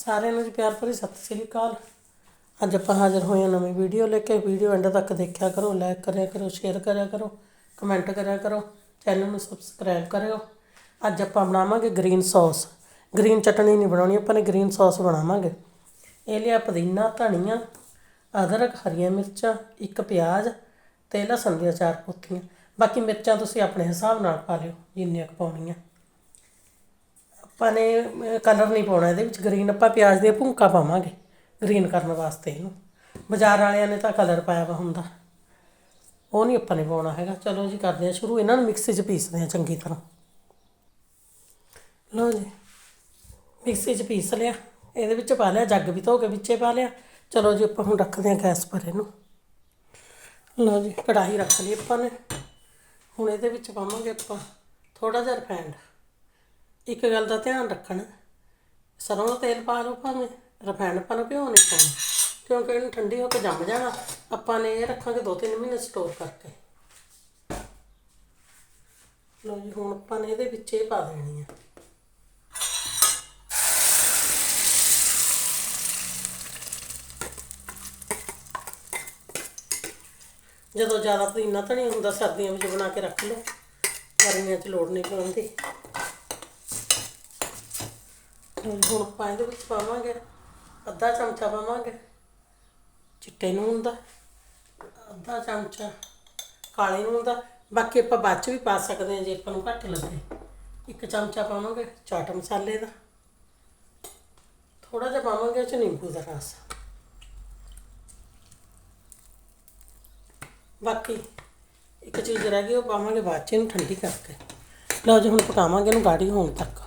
ਸਾਰਿਆਂ ਨੂੰ ਜੀ ਪਿਆਰ ਭਰੀ ਸਤਿ ਸ੍ਰੀ ਅਕਾਲ। ਅੱਜ ਆਪਾਂ ਹਾਜ਼ਰ ਹੋਏ ਹਾਂ ਨਵੀਂ ਵੀਡੀਓ ਲੈ ਕੇ। ਵੀਡੀਓ ਐਂਡ ਤੱਕ ਦੇਖਿਆ ਕਰੋ ਲਾਈਕ ਕਰਿਆ ਕਰੋ ਸ਼ੇਅਰ ਕਰਿਆ ਕਰੋ ਕਮੈਂਟ ਕਰਿਆ ਕਰੋ ਚੈਨਲ ਨੂੰ ਸਬਸਕ੍ਰਾਈਬ ਕਰਿਓ। ਅੱਜ ਆਪਾਂ ਬਣਾਵਾਂਗੇ ਗ੍ਰੀਨ ਸੌਸ ਗ੍ਰੀਨ ਚਟਣੀ ਨਹੀਂ ਬਣਾਉਣੀ, ਆਪਾਂ ਨੇ ਗ੍ਰੀਨ ਸੌਸ ਬਣਾਵਾਂਗੇ। ਇਹ ਲਿਆ ਪੁਦੀਨਾ, ਧਨੀਆ, ਅਦਰਕ, ਹਰੀਆਂ ਮਿਰਚਾਂ, ਇੱਕ ਪਿਆਜ਼ ਤੇ ਲਸਣ ਦੀਆਂ ਚਾਰ ਪੁੱਤੀਆਂ। ਬਾਕੀ ਮਿਰਚਾਂ ਤੁਸੀਂ ਆਪਣੇ ਹਿਸਾਬ ਨਾਲ ਪਾ ਲਿਓ, ਜਿੰਨੀਆਂ ਕੁ ਪਾਉਣੀਆਂ। ਆਪਾਂ ਨੇ ਕਲਰ ਨਹੀਂ ਪਾਉਣਾ ਇਹਦੇ ਵਿੱਚ ਗ੍ਰੀਨ ਆਪਾਂ ਪਿਆਜ਼ ਦੀਆਂ ਭੁੰਕਾ ਪਾਵਾਂਗੇ ਗ੍ਰੀਨ ਕਰਨ ਵਾਸਤੇ ਇਹਨੂੰ। ਬਾਜ਼ਾਰ ਵਾਲਿਆਂ ਨੇ ਤਾਂ ਕਲਰ ਪਾਇਆ ਵਾ ਹੁੰਦਾ। ਉਹ ਨਹੀਂ ਆਪਾਂ ਨੇ ਪਾਉਣਾ ਹੈਗਾ। ਚਲੋ ਜੀ, ਕਰਦੇ ਹਾਂ ਸ਼ੁਰੂ। ਇਹਨਾਂ ਨੂੰ ਮਿਕਸੀ 'ਚ ਪੀਸਦੇ ਹਾਂ ਚੰਗੀ ਤਰ੍ਹਾਂ। ਲਓ ਜੀ ਮਿਕਸੀ 'ਚ ਪੀਸ ਲਿਆ। ਇਹਦੇ ਵਿੱਚ ਪਾ ਲਿਆ, ਜੱਗ ਵੀ ਧੋ ਕੇ ਵਿੱਚੇ ਪਾ ਲਿਆ। ਚਲੋ ਜੀ, ਆਪਾਂ ਹੁਣ ਰੱਖਦੇ ਹਾਂ ਗੈਸ ਪਰ ਇਹਨੂੰ। ਲਓ ਜੀ, ਕੜਾਹੀ ਰੱਖ ਲਈ ਆਪਾਂ ਨੇ। ਹੁਣ ਇਹਦੇ ਵਿੱਚ ਪਾਵਾਂਗੇ ਆਪਾਂ ਥੋੜਾ ਜਿਹਾ ਰਿਫਾਈਂਡ ਇੱਕ ਗੱਲ ਦਾ ਧਿਆਨ ਰੱਖਣਾ। ਸਰੋਂ ਦਾ ਤੇਲ ਪਾ ਲਓ ਭਾਵੇਂ ਰਿਫਾਈਂਡ ਆਪਾਂ ਨੂੰ ਘਿਓ ਨਹੀਂ ਪਾਉਣਾ। ਕਿਉਂਕਿ ਇਹਨੂੰ ਠੰਡੀ ਹੋ ਕੇ ਜੰਮ ਜਾਣਾ। ਆਪਾਂ ਨੇ ਇਹ ਰੱਖਾਂਗੇ 2-3 ਮਹੀਨੇ ਸਟੋਰ ਕਰਕੇ। ਲਓ ਜੀ, ਹੁਣ ਆਪਾਂ ਨੇ ਇਹਦੇ ਵਿੱਚ ਇਹ ਪਾ ਦੇਣੀ ਆ। ਜਦੋਂ ਜ਼ਿਆਦਾ ਪੁਦੀਨਾ ਧਨੀਆ ਹੁੰਦਾ, ਸਰਦੀਆਂ ਵਿੱਚ ਬਣਾ ਕੇ ਰੱਖ ਲਓ। ਗਰਮੀਆਂ 'ਚ ਲੋੜ ਨਹੀਂ ਪੈਂਦੀ। ਹੁਣ ਆਪਾਂ ਇਹਦੇ ਵਿੱਚ ਪਾਵਾਂਗੇ, ਅੱਧਾ ਚਮਚਾ ਪਾਵਾਂਗੇ, ਚਿੱਟੇ ਨੂਣ ਦਾ, ਅੱਧਾ ਚਮਚਾ ਕਾਲੇ ਨੂਣ ਦਾ, ਬਾਕੀ ਆਪਾਂ ਬਾਅਦ ਚ ਵੀ ਪਾ ਸਕਦੇ ਹਾਂ ਜੇ ਆਪਾਂ ਨੂੰ ਘੱਟ ਲੱਗੇ। ਇੱਕ ਚਮਚਾ ਪਾਵਾਂਗੇ ਚਾਟ ਮਸਾਲੇ ਦਾ। ਥੋੜਾ ਜਿਹਾ ਪਾਵਾਂਗੇ ਇਹ ਚ ਨਿੰਬੂ ਦਾ ਰਸ। ਬਾਕੀ ਇੱਕ ਚੀਜ਼ ਰਹਿ ਗਈ, ਉਹ ਪਾਵਾਂਗੇ ਬਾਅਦ ਚ ਇਹਨੂੰ ਠੰਡੀ ਕਰਕੇ। ਲਓ ਜੀ, ਹੁਣ ਪਕਾਵਾਂਗੇ ਇਹਨੂੰ ਗਾੜੀ ਹੋਣ ਤੱਕ।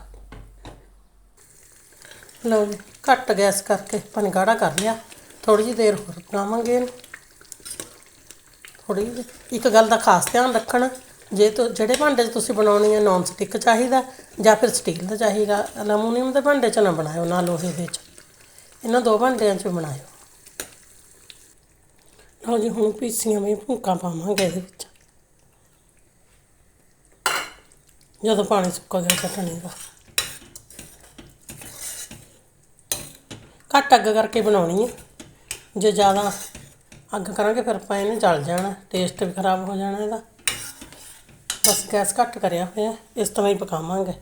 ਲਓ ਜੀ, ਘੱਟ ਗੈਸ ਕਰਕੇ ਪਾਣੀ ਨੇ ਗਾੜਾ ਕਰ ਲਿਆ। ਥੋੜੀ ਜਿਹੀ ਦੇਰ ਹੋਰ ਪਕਾਵਾਂਗੇ ਇਹਨੂੰ। ਥੋੜੀ ਜਿਹੀ, ਇੱਕ ਗੱਲ ਦਾ ਖਾਸ ਧਿਆਨ ਰੱਖਣਾ, ਜੇ ਤੋ, ਜਿਹੜੇ ਭਾਂਡੇ 'ਚ ਤੁਸੀਂ ਬਣਾਉਣੀ ਹੈ ਨੌਨ ਸਟਿਕ ਚਾਹੀਦਾ, ਜਾਂ ਫਿਰ ਸਟੀਲ ਦਾ ਚਾਹੀਦਾ ਅਲਮੂਨੀਅਮ ਦੇ ਭਾਂਡੇ 'ਚ ਨਾ ਬਣਾਇਓ, ਨਾ ਲੋਹੇ ਦੇ 'ਚ। ਇਹਨਾਂ ਦੋ ਭਾਂਡਿਆਂ 'ਚ ਬਣਾਇਓ। ਲਓ ਜੀ, ਹੁਣ ਪੀਸੀਆਂ ਵੀ ਭੁੱਕਾਂ ਪਾਵਾਂਗੇ ਇਹਦੇ ਵਿੱਚ। ਜਦੋਂ ਪਾਣੀ ਸੁੱਕ ਗਿਆ ਚਟਣੀ ਦਾ ਘੱਟ ਅੱਗ ਕਰਕੇ ਬਣਾਉਣੀ ਹੈ ਜੇ ਜ਼ਿਆਦਾ ਅੱਗ ਕਰਾਂਗੇ ਫਿਰ ਆਪਾਂ ਇਹਨੇ ਜਲ ਜਾਣਾ ਟੇਸਟ ਵੀ ਖਰਾਬ ਹੋ ਜਾਣਾ ਇਹਦਾ। ਬਸ ਗੈਸ ਘੱਟ ਕਰਿਆ ਹੋਇਆ, ਇਸ ਤਰ੍ਹਾਂ ਹੀ ਪਕਾਵਾਂਗੇ।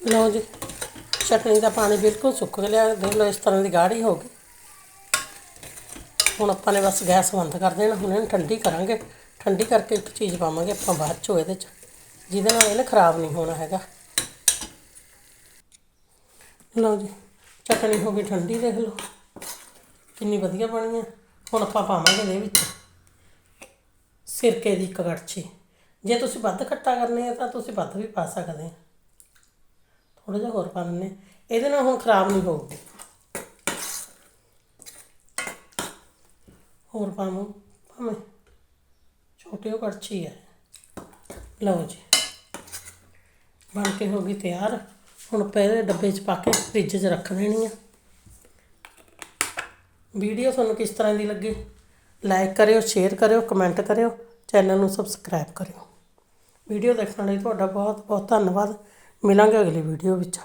ਲਓ ਜੀ ਚਟਣੀ ਦਾ ਪਾਣੀ ਬਿਲਕੁਲ ਸੁੱਕ ਗਿਆ, ਦੇਖ ਲਓ ਇਸ ਤਰ੍ਹਾਂ ਦੀ ਗਾੜੀ ਹੋ ਗਈ। ਹੁਣ ਆਪਾਂ ਨੇ ਬਸ ਗੈਸ ਬੰਦ ਕਰ ਦੇਣਾ, ਹੁਣ ਇਹਨੂੰ ਠੰਡੀ ਕਰਾਂਗੇ। ਠੰਡੀ ਕਰਕੇ ਇੱਕ ਚੀਜ਼ ਪਾਵਾਂਗੇ ਆਪਾਂ ਬਾਅਦ ਚੋਂ ਇਹਦੇ 'ਚ, ਜਿਹਦੇ ਨਾਲ ਇਹਨੇ ਖਰਾਬ ਨਹੀਂ ਹੋਣਾ ਹੈਗਾ। ਲਓ ਜੀ ਚਟਣੀ ਹੋ ਗਈ ਠੰਡੀ ਦੇਖ ਲਓ। ਕਿੰਨੀ ਵਧੀਆ ਬਣੀ ਹੈ ਹੁਣ ਆਪਾਂ ਪਾਵਾਂਗੇ ਇਹਦੇ ਵਿੱਚ ਸਿਰਕੇ ਦੀ ਇੱਕ ਕੜਛੀ। ਜੇ ਤੁਸੀਂ ਵੱਧ ਖੱਟਾ ਕਰਨੇ ਆ, ਤਾਂ ਤੁਸੀਂ ਵੱਧ ਵੀ ਪਾ ਸਕਦੇ ਆ। ਥੋੜਾ ਜਿਹਾ ਹੋਰ ਪਾ ਦਿੰਦੇ ਇਹਦੇ ਨਾਲ ਹੁਣ ਖਰਾਬ ਨਹੀਂ ਹੋਊਗੀ। ਹੋਰ ਪਾਵਾਂ, ਭਾਵੇਂ ਛੋਟੀ ਉਹ ਕੜਛੀ ਹੈ ਲਓ ਜੀ। ਬਣ ਕੇ ਹੋ ਗਈ ਤਿਆਰ। ਹੁਣ ਪਹਿਲੇ ਡੱਬੇ 'ਚ ਪਾ ਕੇ ਫ੍ਰਿਜ 'ਚ ਰੱਖ ਦੇਣੀ ਆ। ਵੀਡੀਓ ਤੁਹਾਨੂੰ ਕਿਸ ਤਰ੍ਹਾਂ ਦੀ ਲੱਗੀ? ਲਾਈਕ ਕਰਿਓ ਸ਼ੇਅਰ ਕਰਿਓ ਕਮੈਂਟ ਕਰਿਓ ਚੈਨਲ ਨੂੰ ਸਬਸਕ੍ਰਾਈਬ ਕਰਿਓ। ਵੀਡੀਓ ਦੇਖਣ ਲਈ ਤੁਹਾਡਾ ਬਹੁਤ ਬਹੁਤ ਧੰਨਵਾਦ। ਮਿਲਾਂਗੇ ਅਗਲੀ ਵੀਡੀਓ ਵਿੱਚ।